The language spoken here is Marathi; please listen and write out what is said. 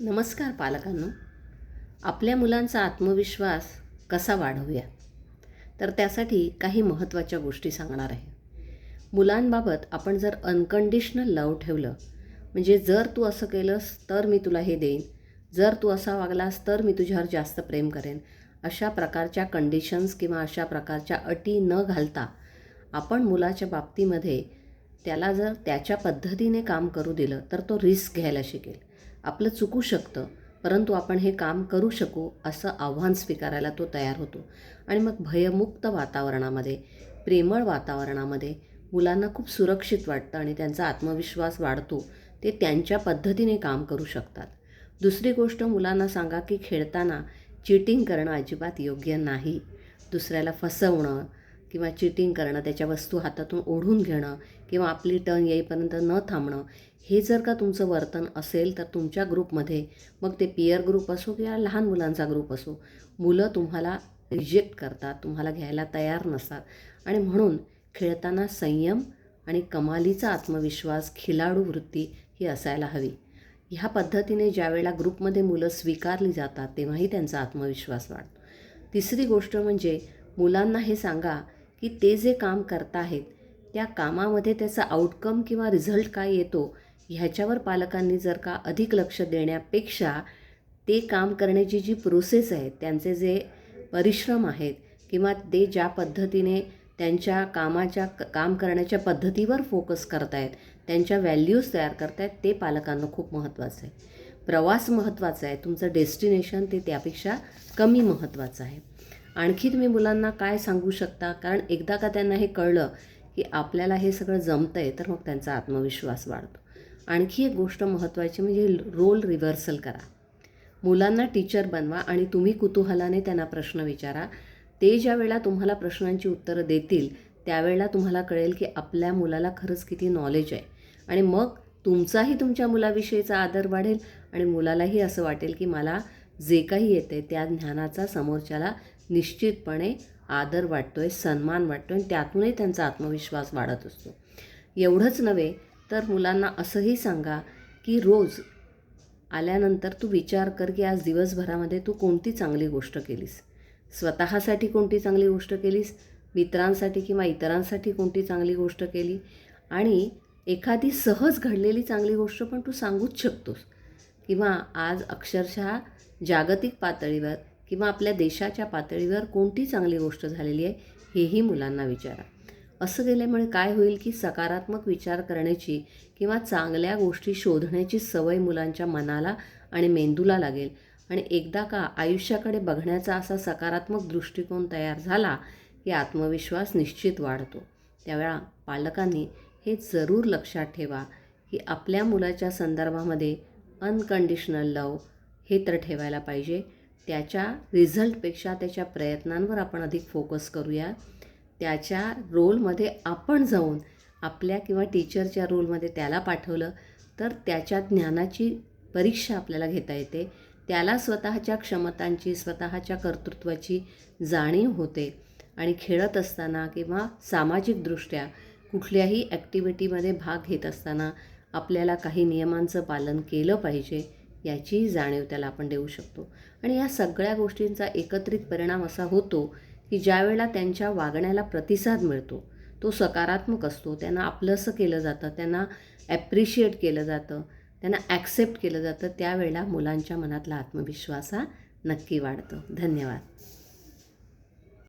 नमस्कार पालकांनो. आपल्या मुलांचा आत्मविश्वास कसा वाढवूया? तर त्यासाठी काही महत्त्वाच्या गोष्टी सांगणार आहे. मुलांबाबत आपण जर अनकंडिशनल लव ठेवलं म्हणजे जर तू असं केलंस तर मी तुला हे देईन जर तू असा वागलास तर मी तुझ्यावर जास्त प्रेम करेन अशा प्रकारच्या कंडिशन्स किंवा अशा प्रकारच्या अटी न घालता आपण मुलाच्या बाबतीमध्ये त्याला जर त्याच्या पद्धतीने काम करू दिलं तर तो रिस्क घ्यायला शिकेल. आपलं चुकू शकतं परंतु आपण हे काम करू शकू असं आव्हान स्वीकारायला तो तयार होतो. आणि मग भयमुक्त वातावरणामध्ये प्रेमळ वातावरणामध्ये मुलांना खूप सुरक्षित वाटतं आणि त्यांचा आत्मविश्वास वाढतो ते त्यांच्या पद्धतीने काम करू शकतात. दुसरी गोष्ट मुलांना सांगा की खेळताना चिटिंग करणं अजिबात योग्य नाही. दुसऱ्याला फसवणं किंवा चिटिंग करणं त्याच्या वस्तू हातातून ओढून घेणं किंवा आपली टर्न येईपर्यंत न थांबणं हे जर का तुमचं वर्तन असेल तर तुमच्या ग्रुपमध्ये मग ते पियर ग्रुप असो किंवा लहान मुलांचा ग्रुप असो मुलं तुम्हाला रिजेक्ट करतात तुम्हाला घ्यायला तयार नसतात. आणि म्हणून खेळताना संयम आणि कमालीचा आत्मविश्वास खिलाडू वृत्ती ही असायला हवी. ह्या पद्धतीने ज्यावेळेला ग्रुपमध्ये मुलं स्वीकारली जातात तेव्हाही त्यांचा आत्मविश्वास वाढतो. तिसरी गोष्ट म्हणजे मुलांना हे सांगा की ते जे काम करत आहेत त्या कामामध्ये त्याचा आउटकम किंवा रिझल्ट काय येतो ह्याच्यावर पालकांनी जर का अधिक लक्ष देण्यापेक्षा ते काम करण्याची जी प्रोसेस आहे त्यांचे जे परिश्रम आहेत किंवा ते ज्या पद्धतीने त्यांच्या कामाच्या काम करण्याच्या पद्धतीवर फोकस करतायत त्यांच्या व्हॅल्यूज तयार करतायत ते पालकांना खूप महत्त्वाचं आहे. प्रवास महत्त्वाचा आहे तुमचं डेस्टिनेशन ते त्यापेक्षा कमी महत्त्वाचं आहे. आणखी तुम्ही मुलांना काय सांगू शकता? कारण एकदा का त्यांना हे कळलं की आपल्याला हे सगळं जमतं आहे तर मग त्यांचा आत्मविश्वास वाढतो. आणखी एक गोष्ट महत्त्वाची म्हणजे रोल रिव्हर्सल करा. मुलांना टीचर बनवा आणि तुम्ही कुतूहलाने त्यांना प्रश्न विचारा. ते ज्या वेळेला तुम्हाला प्रश्नांची उत्तरं देतील त्यावेळेला तुम्हाला कळेल की आपल्या मुलाला खरंच किती नॉलेज आहे. आणि मग तुमचाही तुमच्या मुलाविषयीचा आदर वाढेल आणि मुलालाही असं वाटेल की मला जे काही येते त्या ज्ञानाचा समोरच्याला निश्चितपणे आदर वाटतो आहे सन्मान वाटतो आणि त्यातूनही त्यांचा आत्मविश्वास वाढत असतो. एवढंच नव्हे तर मुलांना असंही सांगा की रोज आल्यानंतर तू विचार कर की आज दिवसभरामध्ये तू कोणती चांगली गोष्ट केलीस? स्वतःसाठी कोणती चांगली गोष्ट केलीस? मित्रांसाठी किंवा इतरांसाठी कोणती चांगली गोष्ट केली? आणि एखादी सहज घडलेली चांगली गोष्ट पण तू सांगूच शकतोस. किंवा आज अक्षरशः जागतिक पातळीवर किंवा आपल्या देशाच्या पातळीवर कोणती चांगली गोष्ट झालेली आहे हेही मुलांना विचारा. असं केल्यामुळे काय होईल की सकारात्मक विचार करण्याची किंवा चांगल्या गोष्टी शोधण्याची सवय मुलांच्या मनाला आणि मेंदूला लागेल. आणि एकदा का आयुष्याकडे बघण्याचा असा सकारात्मक दृष्टिकोन तयार झाला की आत्मविश्वास निश्चित वाढतो. त्यावेळा पालकांनी हे जरूर लक्षात ठेवा की आपल्या मुलाच्या संदर्भामध्ये अनकंडिशनल लव हे तर ठेवायला पाहिजे. त्याच्या रिझल्टपेक्षा त्याच्या प्रयत्नांवर आपण अधिक फोकस करूया. त्याच्या रोलमध्ये आपण जाऊन आपल्या किंवा टीचरच्या रोलमध्ये त्याला पाठवलं तर त्याच्या ज्ञानाची परीक्षा आपल्याला घेता येते. त्याला स्वतःच्या क्षमतांची स्वतःच्या कर्तृत्वाची जाणीव होते. आणि खेळत असताना किंवा सामाजिकदृष्ट्या कुठल्याही ॲक्टिव्हिटीमध्ये भाग घेत असताना आपल्याला काही नियमांचं पालन केलं पाहिजे याचीही जाणीव त्याला आपण देऊ शकतो. आणि या सगळ्या गोष्टींचा एकत्रित परिणाम असा होतो की ज्यावेळेला त्यांच्या वागण्याला प्रतिसाद मिळतो तो सकारात्मक असतो त्यांना आपलंसं केलं जातं त्यांना ॲप्रिशिएट केलं जातं त्यांना ॲक्सेप्ट केलं जातं त्यावेळेला मुलांच्या मनातला आत्मविश्वास हा नक्की वाढतो. धन्यवाद.